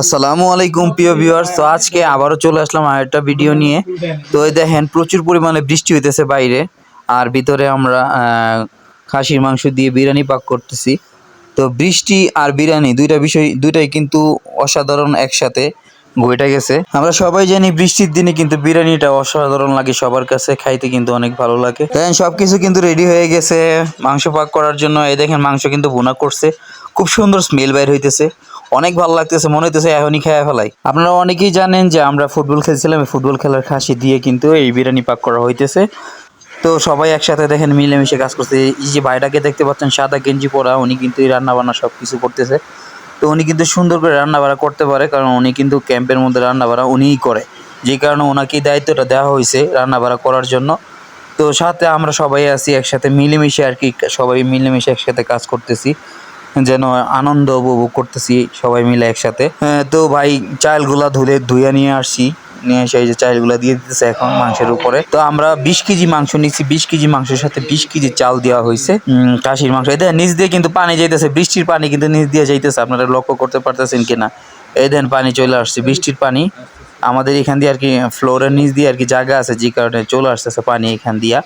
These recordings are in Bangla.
আসসালামু আলাইকুম, প্রিয় ভিউয়ার্স তো আজকে আবারও চলে আসলাম আর একটা ভিডিও নিয়ে। তো এই দেখেন, প্রচুর পরিমাণে বৃষ্টি হইতেছে বাইরে। আর ভিতরে আমরা খাসির মাংস দিয়ে বিরিয়ানি পাক করতেছি। তো বৃষ্টি আর বিরিয়ানি দুইটা বিষয়, দুইটাই কিন্তু অসাধারণ একসাথে ঘটে গেছে। আমরা সবাই জানি বৃষ্টির দিনে কিন্তু বিরিয়ানিটা অসাধারণ লাগে সবার কাছে, খাইতে কিন্তু অনেক ভালো লাগে। দেখেন সবকিছু কিন্তু রেডি হয়ে গেছে। মাংস পাক করার জন্য এই দেখেন মাংস কিন্তু বোনা করছে। খুব সুন্দর স্মেল বাইর হইতেছে। অনেক ভালো লাগতেছে, মনে হইতেছে এখনই খেয়ে ফেলাই। আপনারা অনেকেই জানেন যে আমরা ফুটবল খেলছিলাম ফুটবল খেলার খাসি দিয়ে কিন্তু এই বিরিয়ানি পাক করা হইতেছে। তো সবাই একসাথে দেখেন মিলেমিশে কাজ করছে। এই যে ভাইটাকে দেখতে পাচ্ছেন, সাদা গেঞ্জি পরা, উনি কিন্তু এই রান্না বান্না সব কিছু করতেছে। তো উনি কিন্তু সুন্দর করে রান্না বাড়া করতে পারে, কারণ উনি কিন্তু ক্যাম্পের মধ্যে রান্না বাড়া উনিই করে। যে কারণে ওনাকে দায়িত্বটা দেওয়া হয়েছে রান্না বাড়া করার জন্য। তো সাথে আমরা সবাই আছি, একসাথে মিলেমিশে আর কি, সবাই মিলেমিশে একসাথে কাজ করতেছি। যেন আনন্দ উপভোগ করতেছি সবাই মিলে একসাথে। তো ভাই, চালগুলা ধুলে ধুয়ে নিয়ে আসছি। নিয়ে এসে এই যে চালগুলা দিয়ে দিতেছে এখন মাংসের উপরে। তো আমরা বিশ কেজি মাংস নিচ্ছি, বিশ কেজি মাংসের সাথে বিশ কেজি চাল দেওয়া হয়েছে। খাসির মাংস। দেখেন নিচ দিয়ে কিন্তু পানি যাইতেছে, বৃষ্টির পানি কিন্তু নিচ দিয়ে যাইতেছে। আপনারা লক্ষ্য করতে পারতেছেন কিনা। এই দেন, পানি চলে আসছে, বৃষ্টির পানি। আমাদের এখান দিয়ে আর কি, ফ্লোরের নিচ দিয়ে আর কি জায়গা আছে, যে কারণে চলে আসতেছে পানি এখান দিয়া।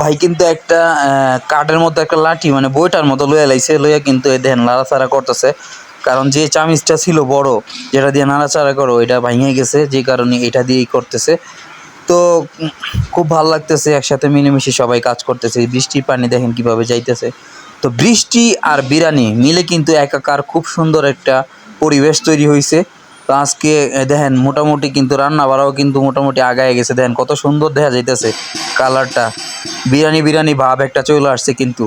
ভাই কিন্তু একটা কাঠের মতো একটা লাঠি মানে বইটার মতো লইয়া লাইছে, লইয়া কিন্তু এই দেখেন নাড়াচাড়া করতেছে। কারণ যে চামিচটা ছিল বড়, যেটা দিয়ে নাড়াচাড়া করো, ওইটা ভেঙে গেছে, যে কারণে এটা দিয়েই করতেছে। তো খুব ভালো লাগতেছে, একসাথে মিলেমিশে সবাই কাজ করতেছে বৃষ্টির পানি দেখেন কীভাবে যাইতেছে। তো বৃষ্টি আর বিরানি মিলে কিন্তু একাকার খুব সুন্দর একটা পরিবেশ তৈরি হয়েছে তো আজকে দেখেন, মোটামুটি কিন্তু রান্না বাড়াও কিন্তু মোটামুটি আগায় গেছে। দেখেন, কত সুন্দর দেখা যাইতেছে কালারটা। বিরিয়ানি বিরিয়ানি ভাব একটা চলে আসছে কিন্তু।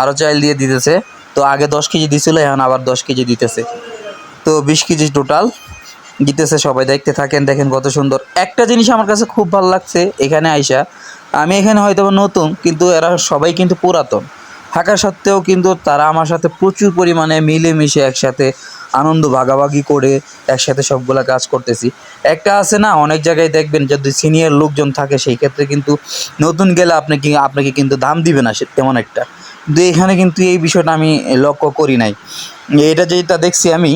আরও চাইল দিয়ে দিতেছে। তো আগে দশ কেজি দিছিল, এখন আবার দশ কেজি দিতেছে। তো বিশ কেজি টোটাল দিতেছে সবাই, দেখতে থাকেন, দেখেন কত সুন্দর। একটা জিনিস আমার কাছে খুব ভালো লাগছে এখানে আইসা, আমি এখানে হয়তো নতুন, কিন্তু এরা সবাই কিন্তু পুরাতন। থাকা সত্ত্বেও কিন্তু তারা আমার সাথে প্রচুর পরিমাণে মিলেমিশে একসাথে আনন্দ ভাগাভাগি করে একসাথে সবগুলা কাজ করতেছি। একটা আছে না, অনেক জায়গায় দেখবেন যদি সিনিয়র লোকজন থাকে, সেই ক্ষেত্রে কিন্তু নতুন গেলে আপনাকে আপনাকে কিন্তু দাম দিবে না সে তেমন একটা। কিন্তু এখানে কিন্তু এই বিষয়টা আমি লক্ষ্য করি নাই। এটা যেটা দেখছি আমি,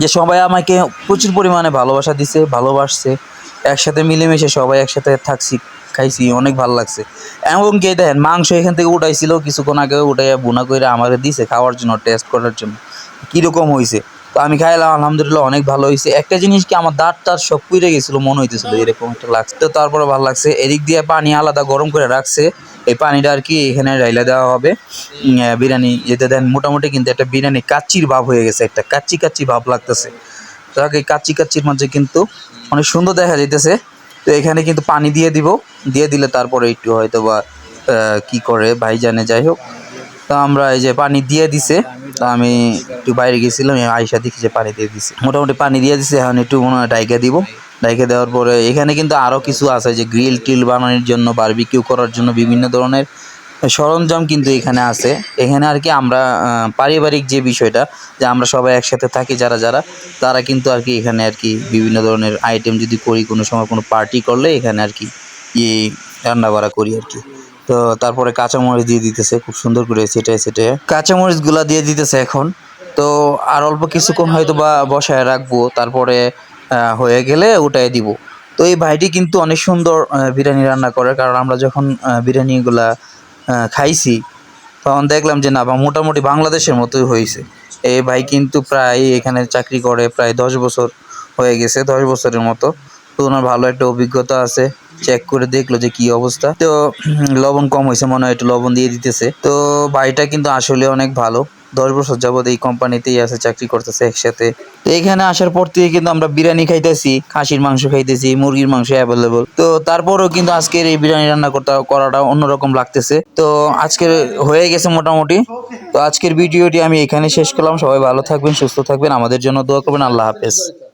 যে সবাই আমাকে প্রচুর পরিমাণে ভালোবাসা দিছে, ভালোবাসছে, একসাথে মিলেমিশে সবাই একসাথে থাকছি। খাইছি, অনেক ভালো লাগছে। এবং কি দেখেন, মাংস এখান থেকে উঠাইছিল, কিছুক্ষণ আগে উঠাইয়া বোনা করে আমারে দিছে খাওয়ার জন্য টেস্ট করার জন্য। কীরকম হয়েছে তো আমি খাইলাম, আলহামদুলিল্লাহ অনেক ভালো হয়েছে একটা জিনিস কি, আমার দাঁত টাত সব পুড়ে গেছিল, মনে হইতেছিল এরকম একটা লাগছে। তো তারপরে ভালো লাগছে, এদিক দিয়ে পানি আলাদা গরম করে রাখছে। এই পানিটা আর কি এখানে রাইলা দেওয়া হবে। বিরিয়ানি যেতে দেন, মোটামুটি কিন্তু একটা বিরিয়ানি কাচ্চির ভাব হয়ে গেছে, একটা কাচ্চি কাচ্চি ভাব লাগতেছে। তো আগে কাচ্চি কাচ্চির মাঝে কিন্তু অনেক সুন্দর দেখা যাইতেছে। তো এখানে কিন্তু পানি দিয়ে দিব। দিয়ে দিলে তারপরে একটু হয়তো বা কী করে ভাই জানে যাই হোক। তো আমরা এই যে পানি দিয়ে দিছে, তো আমি একটু বাইরে গেছিলাম আয়সা দেখি যে পানি দিয়ে দিছে। মোটামুটি পানি দিয়ে দিছে, এখন একটু মনে হয় ডাইকা দিব। ডাইকে দেওয়ার পরে এখানে কিন্তু আরও কিছু আছে, যে গ্রিল টিল বানানোর জন্য, বারবিকিউ করার জন্য বিভিন্ন ধরনের সরঞ্জাম কিন্তু এখানে আছে। এখানে আর কি আমরা পারিবারিক যে বিষয়টা, যে আমরা সবাই একসাথে থাকি যারা যারা, তারা কিন্তু আর কি এখানে আর কি বিভিন্ন ধরনের আইটেম যদি করি, কোনো সময় কোনো পার্টি করলে এখানে আর কি এই রান্না বাড়া করি আর কি। তো তারপরে কাঁচামরিচ দিয়ে দিতেছে, খুব সুন্দর করে সেটাই সেটাই। কাঁচামরিচগুলা দিয়ে দিতেছে এখন। তো আর অল্প কিছুক্ষণ হয়তো বা বসায় রাখব, তারপরে হয়ে গেলে ওটাই দিব। তো এই ভাইটি কিন্তু অনেক সুন্দর বিরিয়ানি রান্না করে, কারণ আমরা যখন বিরিয়ানিগুলা খাইছি, তখন দেখলাম যে না, বা মোটামুটি বাংলাদেশের মতোই হয়েছে। এ ভাই কিন্তু প্রায় এখানে চাকরি করে প্রায় দশ বছর হয়ে গেছে, দশ বছরের মতো। তো ওনার ভালো একটা অভিজ্ঞতা আছে চেক করে দেখল যে কি অবস্থা। তো লবণ কম হয়েছে, মনে হয় একটু লবণ দিয়ে দিতেছে। তো ভাইটা কিন্তু আসলে অনেক ভালো। দশ বছর যাবত এই কোম্পানিতেই আছে, চাকরি করতেছে একসাথে। তো এখানে আসার পর থেকে কিন্তু আমরা বিরিয়ানি খাইতেছি, খাসির মাংস খাইতেছি, মুরগির মাংস অ্যাভেলেবল তো তারপরেও কিন্তু আজকের এই বিরিয়ানি রান্না করতে, করাটা অন্যরকম লাগতেছে। তো আজকের হয়ে গেছে মোটামুটি। তো আজকের ভিডিওটি আমি এখানে শেষ করলাম। সবাই ভালো থাকবেন, সুস্থ থাকবেন। আমাদের জন্য দোয়া করবেন। আল্লাহ হাফেজ।